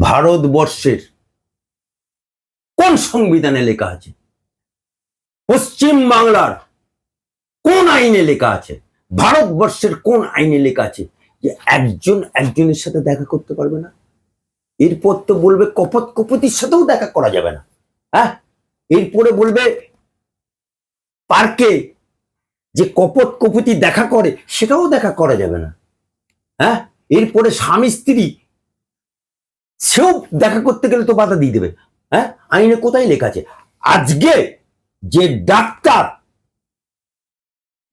ভারতবর্ষের কোন সংবিধানে লেখা আছে? পশ্চিম বাংলার কোন আইনে লেখা আছে? ভারতবর্ষের কোন আইনে লেখা আছে? যে একজন একজনের সাথে দেখা করতে পারবে না। এরপর তো বলবে কপত কপতির সাথেও দেখা করা যাবে না। হ্যাঁ? এরপরে বলবে পার্কে যে কপত কপতি দেখা করে, সেটাও দেখা করা যাবে না। হ্যাঁ? এরপরে স্বামী স্ত্রী সেও দেখা করতে গেলে তো বাধা দিয়ে দেবে। হ্যাঁ? আইনে কোথায় লেখা আছে? আজকে যে ডাক্তার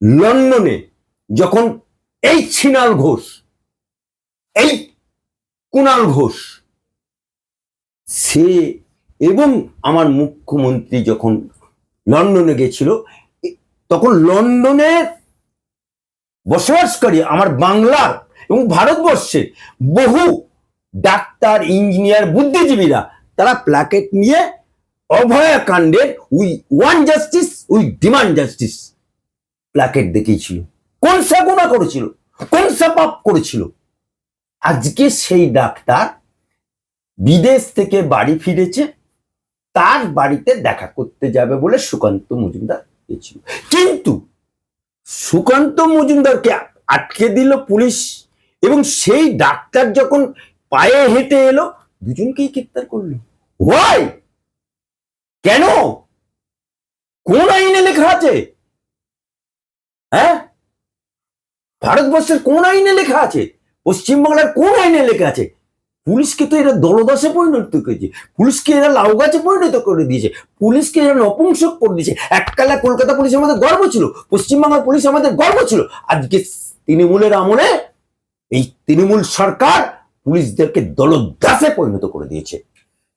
লন্ডনে যখন এই ছিনাল ঘোষ, এই কুণাল ঘোষ, সে এবং আমার মুখ্যমন্ত্রী যখন লন্ডনে গেছিল তখন লন্ডনে বসবাসকারী, আমার বাংলার এবং ভারতবর্ষের বহু ডাক্তার, ইঞ্জিনিয়ার, বুদ্ধিজীবীরা, তারা প্ল্যাকেট নিয়ে অভয়াকাণ্ডের we want justice, we demand justice. Placard দেখিয়েছিল। কোন সা গুণা করেছিল? কোন সা পাপ করেছিল? আজকে সেই ডাক্তার বিদেশ থেকে বাড়ি ফিরেছে, তার বাড়িতে দেখা করতে যাবে বলে সুকান্ত মজুমদার গেছিল। কিন্তু সুকান্ত মজুমদারকে আটকে দিল পুলিশ এবং সেই ডাক্তার যখন পায়ে হেঁটে এলো, দুজনকেই গ্রেপ্তার করল। ওয়াই কেন? কোন আইনে লেখা আছে? হ্যাঁ? ভারতবর্ষের কোন আইনে লেখা আছে? পশ্চিমবাংলার কোন আইনে লেখা আছে? পুলিশকে তো এরা দলদাসে পরিণত করেছে। পুলিশকে এরা লাউ গাছে পরিণত করে দিয়েছে। পুলিশকে এরা নপুংসক করে দিয়েছে। এককালে কলকাতা পুলিশ আমাদের গর্ব ছিল। পশ্চিমবাংলার পুলিশ আমাদের গর্ব ছিল। আজকে তৃণমূলের আমলে এই তৃণমূল সরকার পুলিশদেরকে দলদাসে পরিণত করে দিয়েছে।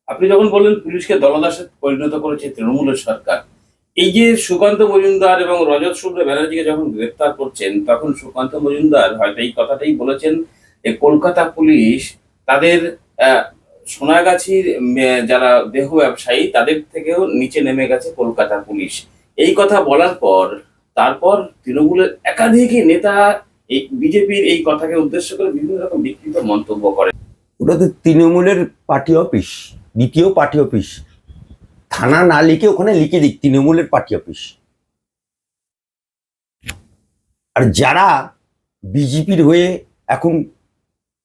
আপনি যখন বললেন পুলিশকে দলদাসে পরিণত করেছে তৃণমূলের সরকার, এই যে সুকান্ত মজুমদার এবং রজত শুভ্র ব্যানার্জিকে যখন গ্রেপ্তার করছেন, তখন সুকান্ত মজুমদার হয়তো এই কথাটাই বলেছেন যে কলকাতা পুলিশ তাদের সোনাগাছির যারা দেহ ব্যবসায়ী, তাদের থেকেও নিচে নেমে গেছে কলকাতা পুলিশ। এই কথা বলার পর, তারপর তৃণমূলের একাধিক নেতা এই বিজেপির এই কথাকে উদ্দেশ্য করে বিভিন্ন রকম বিকৃত মন্তব্য করে। ওটা তো তৃণমূলের পার্টি অফিস, দ্বিতীয় পার্টি অফিস। থানা না লিখে ওখানে লিখে দিক, তৃণমূলের পার্টি অফিস। আর যারা বিজেপির হয়ে এখন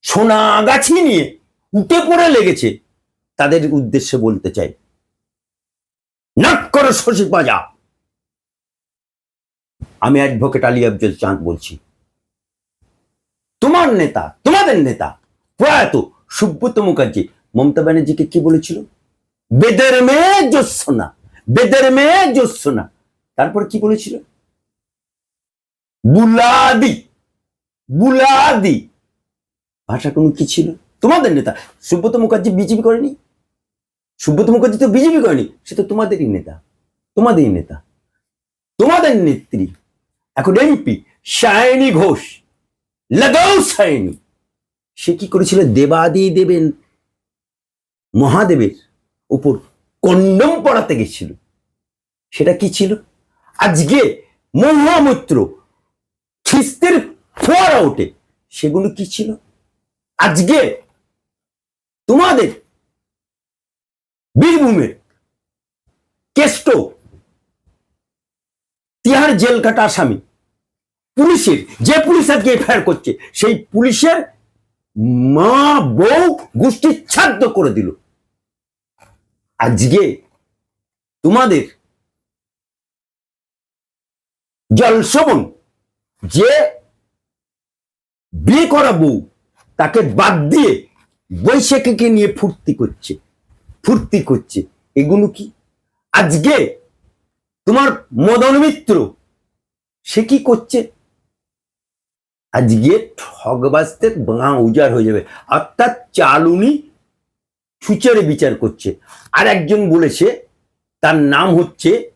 সোনাগাছি নিয়ে উঠে পড়ে লেগেছে, তাদের উদ্দেশ্যে বলতে চাই, নাক করো শশী পাজা। আমি অ্যাডভোকেট আলী আফজল চাঁদ বলছি। তোমার নেতা, তোমাদের নেতা, প্রয়াত সুব্রত মুখার্জি, মমতা ব্যানার্জিকে কি বলেছিল? বেদের মেয়ে জোৎসনা বেদের মেয়ে জোৎসনা তারপর কি বলেছিল? বুলাদি বুলাদি। ভাষা কোনো কি ছিল? তোমাদের নেতা। সুব্রত মুখার্জি বিজেপি করেনি? সুব্রত মুখার্জি তো বিজেপি করেনি, সে তো তোমাদেরই নেতা তোমাদেরই নেতা। তোমাদের নেত্রী, এখন এমপি সায়নী ঘোষ। লাগাও সায়নী সে কি করেছিল? দেবাদি দেবেন, মহাদেবের উপর কন্ডম পড়াতে গেছিল। সেটা কি ছিল? আজকে মহামূত্র খ্রিস্টের ফোয়ারা ওঠে সেগুলো কি ছিল? আজকে তোমাদের বীরভূমের কেষ্ট, তিহার জেল কাটা আসামি পুলিশের, যে পুলিশ আজকে এফআইআর করছে, সেই পুলিশের মা বউ গোষ্ঠী ছাদ্য করে দিল। আজকে তোমাদের জলসবন যে বিয়ে করা বউ, তাকে বাদ দিয়ে বৈশাখীকে নিয়ে ফুর্তি করছে ফুর্তি করছে। এগুলো কি? আজকে তোমার মদন মিত্র সে কি করছে? আজকে ঠগবাজতে বাঁ উজাড় হয়ে যাবে। অর্থাৎ চালুনি ছুচারে বিচার করছে। আর একজন বলেছে, তার নাম হচ্ছে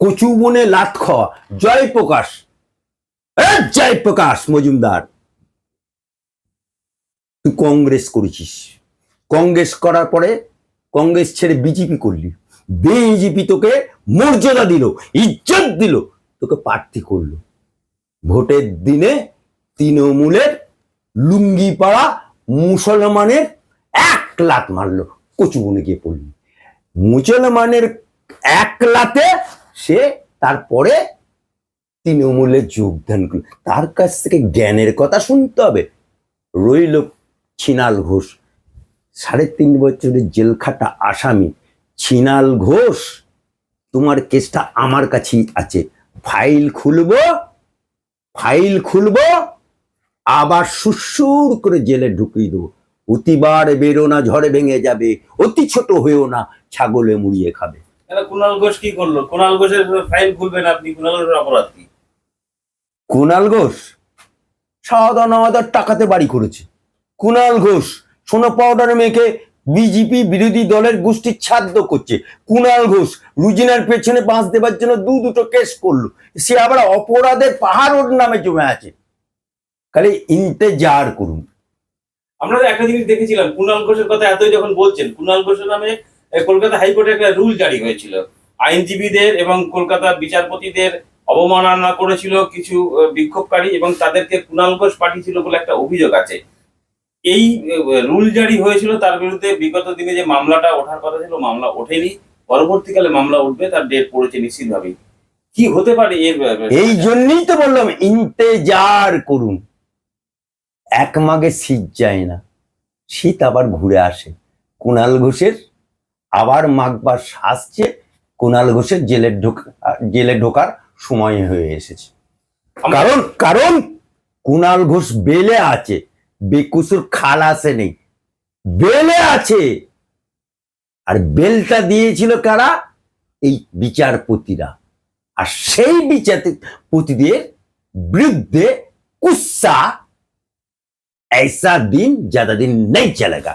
কচু বনে লাত খাওয়া। জয়প্রকাশ জয়প্রকাশ মজুমদার। তুই কংগ্রেস করেছিস। কংগ্রেস করার পরে কংগ্রেস ছেড়ে বিজেপি করলি। বিজেপি তোকে মর্যাদা দিল, ইজ্জত দিল, তোকে প্রার্থী করল। ভোটের দিনে তৃণমূলের লুঙ্গি পাড়া মুসলমানের এক লাত মারলো, কচু বনে গিয়ে পড়লি। মুসলমানের এক লাতে সে তারপরে তৃণমূলে যোগদান করল। তার কাছ থেকে জ্ঞানের কথা শুনতে হবে। রইল ছিনাল ঘোষ। সাড়ে তিন বছরের জেল খাটা আসামি। ছিনাল ঘোষ, তোমার কেসটা আমার কাছেই আছে। ফাইল খুলবো ফাইল খুলবো আবার সুসুর করে জেলে ঢুকিয়ে দেবো। অতিবার বেরো না ঝড়ে ভেঙে যাবে। অতি ছোট হয়েও না ছাগলে মুড়িয়ে খাবে। কুণাল ঘোষ কি করল? কুণাল ঘোষের ফাইল খুলবেন আপনি? কুণাল ঘোষের অপরাধ কি? কুণাল ঘোষ? সাদা টাকাতে বাড়ি করেছে। কুণাল ঘোষ সোনা পাউডার মেখে বিজেপি বিরোধী দলের গোষ্ঠীর ছাদ্য করছে। কুণাল ঘোষ রুজিনার পেছনে বাঁশ দেবার জন্য দু দুটো কেস করল। সে আবার অপরাধের পাহাড় ওর নামে জমে আছে। খালি ইন্তেজার করুন। আমরা একটা জিনিস দেখেছিলাম কুণাল ঘোষের কথা এতই যখন বলছেন কুণাল ঘোষের নামে কলকাতা হাইকোর্টে একটা রুল জারি হয়েছিল। আইনজীবীদের এবং কলকাতা বিচারপতিদের অবমাননা করেছিল কিছু বিক্ষোভকারী এবং তাদেরকে কুণাল ঘোষ পাঠিয়েছিল বলে একটা অভিযোগ আছে। এই রুল জারি হয়েছিল তার বিরুদ্ধে বিগত দিনে যে মামলাটা ওঠার কথা ছিল মামলা ওঠেনি। পরবর্তীকালে মামলা উঠবে তার ডেট পড়েছে নিশ্চিতভাবেই। কি হতে পারে এর এই জন্যই তো বললাম ইন্তেজার করুন। এক মাগে শীত যায় না শীত আবার ঘুরে আসে। কুণাল ঘোষের আবার মাগবার আসছে কুণাল ঘোষের জেলে ঢোকা জেলে ঢোকার সময় হয়ে এসেছে। কারণ কারণ কুণাল ঘোষ বেলে আছে। বেকুসুর খাল আসে নেই। বেলে আছে। আর বেলটা দিয়েছিল কারা? এই বিচারপতিরা। আর সেই বিচারপতিদের বিরুদ্ধে কুসা ऐसा दिन ज्यादा दिन नहीं चलेगा